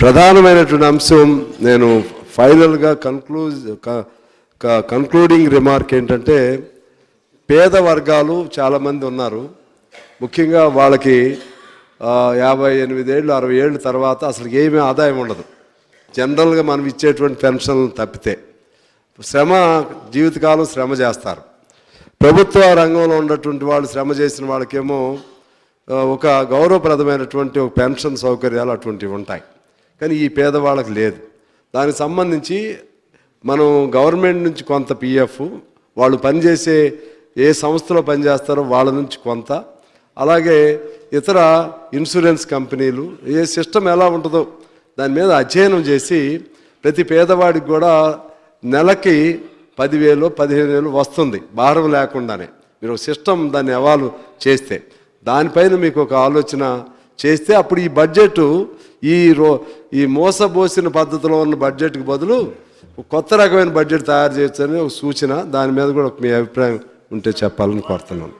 ప్రధానమైనటువంటి అంశం నేను ఫైనల్గా కన్క్లూజ్ కన్క్లూడింగ్ రిమార్క్ ఏంటంటే పేద వర్గాలు చాలామంది ఉన్నారు. ముఖ్యంగా వాళ్ళకి యాభై యాభై ఎనిమిదేళ్ళు అరవై ఏళ్ళు తర్వాత అసలు ఏమీ ఆదాయం ఉండదు. జనరల్గా మనం ఇచ్చేటువంటి పెన్షన్లు తప్పితే. శ్రమ జీవితకాలం శ్రమ చేస్తారు. ప్రభుత్వ రంగంలో ఉన్నటువంటి వాళ్ళు శ్రమ చేసిన వాళ్ళకేమో ఒక గౌరవప్రదమైనటువంటి ఒక పెన్షన్ సౌకర్యాలు అటువంటివి ఉంటాయి. కానీ ఈ పేదవాళ్ళకి లేదు. దానికి సంబంధించి మనం గవర్నమెంట్ నుంచి కొంత పిఎఫ్ వాళ్ళు పనిచేసే ఏ సంస్థలో పనిచేస్తారో వాళ్ళ నుంచి కొంత. అలాగే ఇతర ఇన్సూరెన్స్ కంపెనీలు ఏ సిస్టమ్ ఎలా ఉంటుందో దాని మీద అధ్యయనం చేసి ప్రతి పేదవాడికి కూడా నెలకి పదివేలు పదిహేను వేలు వస్తుంది. భారం లేకుండానే. మీరు ఒక సిస్టమ్ దాన్ని ఎవాల్వ్ చేస్తే. దానిపైన మీకు ఒక ఆలోచన చేస్తే అప్పుడు ఈ బడ్జెట్ ఈ రో ఈ మోసబోసిన పద్ధతిలో ఉన్న బడ్జెట్కి బదులు కొత్త రకమైన బడ్జెట్ తయారు చేయొచ్చని ఒక సూచన. దాని మీద కూడా మీ అభిప్రాయం ఉంటే చెప్పాలని కోరుతున్నాను.